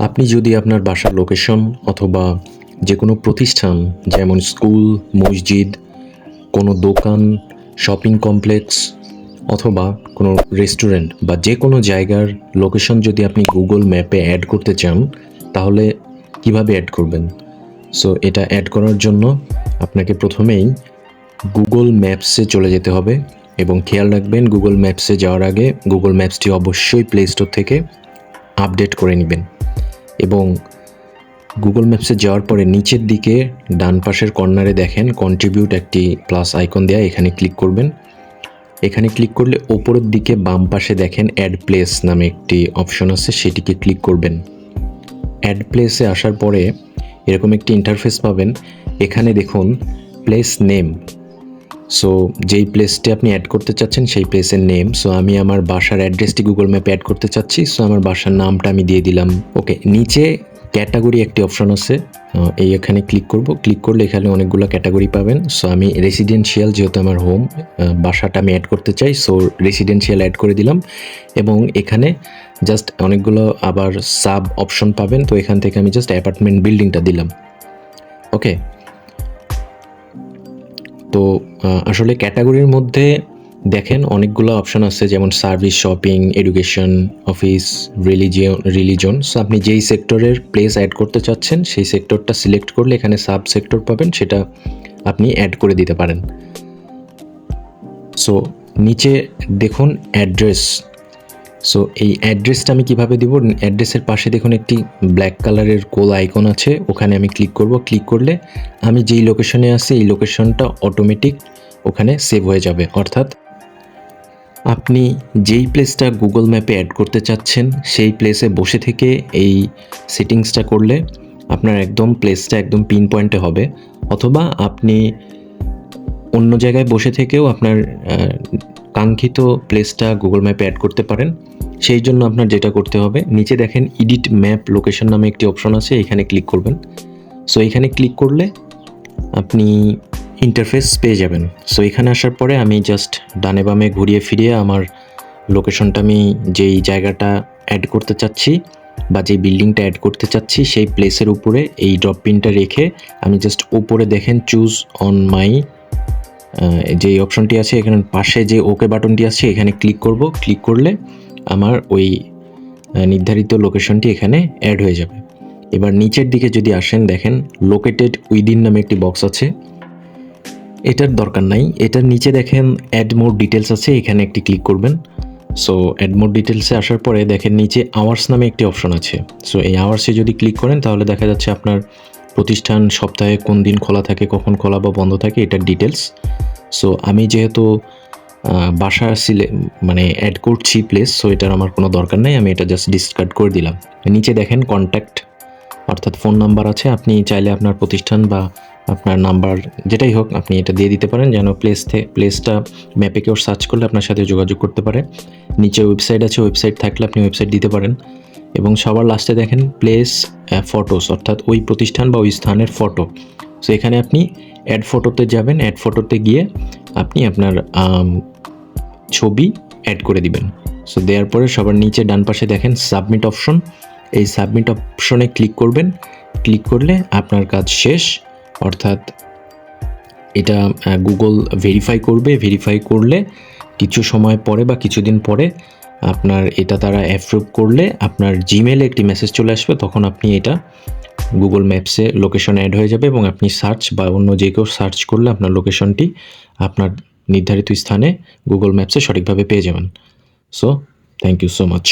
আপনি যদি আপনার বাসার লোকেশন অথবা যে কোনো প্রতিষ্ঠান, যেমন স্কুল মসজিদ, কোনো দোকান শপিং কমপ্লেক্স অথবা কোনো রেস্টুরেন্ট বা যে কোনো জায়গার লোকেশন যদি আপনি গুগল ম্যাপে অ্যাড করতে চান, তাহলে কীভাবে অ্যাড করবেন? সো এটা অ্যাড করার জন্য আপনাকে প্রথমেই গুগল ম্যাপসে চলে যেতে হবে এবং খেয়াল রাখবেন গুগল ম্যাপসে যাওয়ার আগে গুগল ম্যাপসটি অবশ্যই প্লে স্টোর থেকে আপডেট করে নেবেন। এবং গুগল ম্যাপসে যাওয়ার পরে নিচের দিকে ডান পাশের কর্নারে দেখেন কন্ট্রিবিউট একটি প্লাস আইকন দেয়া, এখানে ক্লিক করবেন। এখানে ক্লিক করলে ওপরের দিকে বাম পাশে দেখেন অ্যাড প্লেস নামে একটি অপশন আছে, সেটিকে ক্লিক করবেন। অ্যাড প্লেসে আসার পরে এরকম একটি ইন্টারফেস পাবেন। এখানে দেখুন প্লেস নেম সো যেই প্লেসটি আপনি অ্যাড করতে চাচ্ছেন, সেই প্লেসের নেম সো আমি আমার বাসার অ্যাড্রেসটি গুগল ম্যাপে অ্যাড করতে চাচ্ছি। সো আমার বাসার নামটা আমি দিয়ে দিলাম। ওকে নিচে ক্যাটাগরি একটি অপশন আছে। এই এখানে ক্লিক করব। ক্লিক করলে এখানে অনেকগুলো ক্যাটাগরি পাবেন। সো আমি রেসিডেন্সিয়াল যেহেতু আমার হোম বাসাটা আমি অ্যাড করতে চাই সো রেসিডেন্সিয়াল অ্যাড করে দিলাম। এবং এখানে জাস্ট অনেকগুলো আবার সাব অপশন পাবেন। তো এখান থেকে আমি জাস্ট অ্যাপার্টমেন্ট বিল্ডিংটা দিলাম। ওকে তো আসলে ক্যাটাগরির মধ্যে দেখেন অনেকগুলো অপশান আছে, যেমন service shopping education office religion religion so আপনি যেই সেক্টরের প্লেস অ্যাড করতে চাচ্ছেন, সেই সেক্টরটা সিলেক্ট করলে এখানে সাব সেক্টর পাবেন, সেটা আপনি অ্যাড করে দিতে পারেন। সো নিচে দেখুন অ্যাড্রেস সো এই অ্যাড্রেসটা আমি কীভাবে দিব? অ্যাড্রেসের পাশে দেখুন একটি ব্ল্যাক কালারের কোল আইকন আছে। ওখানে আমি ক্লিক করব। ক্লিক করলে আমি যেই লোকেশনে আছি, এই লোকেশনটা অটোমেটিক ওখানে সেভ হয়ে যাবে। অর্থাৎ আপনি যেই প্লেসটা গুগল ম্যাপে অ্যাড করতে চাচ্ছেন, সেই প্লেসে বসে থেকে এই সেটিংসটা করলে আপনার একদম প্লেসটা একদম পিন পয়েন্টে হবে। অথবা আপনি অন্য জায়গায় বসে থেকেও আপনার কাঙ্ক্ষিত প্লেসটা গুগল ম্যাপে অ্যাড করতে পারেন। সেই জন্য আপনার যেটা করতে হবে, নিচে দেখেন এডিট ম্যাপ লোকেশন নামে একটি অপশন আছে, এখানে ক্লিক করবেন। সো এখানে ক্লিক করলে আপনি ইন্টারফেস পেয়ে যাবেন। সো এখানে আসার পরে আমি জাস্ট ডানে বামে ঘুরিয়ে ফিরিয়ে আমার লোকেশনটা আমি যেই জায়গাটা অ্যাড করতে চাচ্ছি বা যেই বিল্ডিংটা অ্যাড করতে চাচ্ছি, সেই প্লেসের উপরে এই ড্রপ পিনটা রেখে আমি জাস্ট উপরে দেখেন চুজ অন মাই যে অপশনটি আছে, এখানে পাশে যে ওকে বাটনটি আছে, এখানে ক্লিক করব। ক্লিক করলে আমার ওই নির্ধারিত লোকেশনটি এখানে অ্যাড হয়ে যাবে। এবার নিচের দিকে যদি আসেন, দেখেন লোকেটেড উইদিন নামে একটি বক্স আছে। এটার দরকার নাই। এটার নিচে দেখেন অ্যাড মোর ডিটেলস আছে, এখানে একটি ক্লিক করবেন। সো অ্যাড মোর ডিটেলসে আসার পরে দেখেন নিচে আওয়ার্স নামে একটি অপশন আছে। সো এই আওয়ার্সে যদি ক্লিক করেন, তাহলে দেখা যাচ্ছে আপনার প্রতিষ্ঠান সপ্তাহে কোন দিন খোলা থাকে, কখন খোলা বা বন্ধ থাকে, এটার ডিটেলস সো আমি যেহেতু বাসা সিলে মানে অ্যাড করছি প্লেস সো এটার আমার কোনো দরকার নেই, আমি এটা জাস্ট ডিসকার্ড করে দিলাম। নিচে দেখেন কন্ট্যাক্ট অর্থাৎ ফোন নাম্বার আছে, আপনি চাইলে আপনার প্রতিষ্ঠান বা আপনার নাম্বার যেটাই হোক, আপনি এটা দিয়ে দিতে পারেন যেন প্লেস প্লেসটা ম্যাপে কেউ সার্চ করলে আপনার সাথে যোগাযোগ করতে পারে। নিচে ওয়েবসাইট আছে ওয়েবসাইট থাকলে আপনি ওয়েবসাইট দিতে পারেন। এবং সবার লাস্টে দেখেন প্লেস ফটোস অর্থাৎ ওই প্রতিষ্ঠান বা ওই স্থানের ফটো সো এখানে আপনি অ্যাড ফটোতে যাবেন অ্যাড ফটোতে গিয়ে আপনি আপনার ছবি অ্যাড করে দিবেন। সো দেওয়ার পরে সবার নিচে ডান পাশে দেখেন সাবমিট অপশন এই সাবমিট অপশনে ক্লিক করবেন। ক্লিক করলে আপনার কাজ শেষ। অর্থাৎ এটা গুগল ভেরিফাই করবে ভেরিফাই করলে কিছু সময় পরে বা কিছুদিন পরে আপনার এটা তারা অ্যাপ্রুভ করলে আপনার জিমেলে একটি মেসেজ চলে আসবে, তখন আপনি এটা গুগল ম্যাপসে লোকেশন অ্যাড হয়ে যাবে এবং আপনি সার্চ বা অন্য যে কেউ সার্চ করলে আপনার লোকেশনটি আপনার নির্ধারিত স্থানে গুগল ম্যাপসে সঠিকভাবে পেয়ে যাবেন। So thank you so much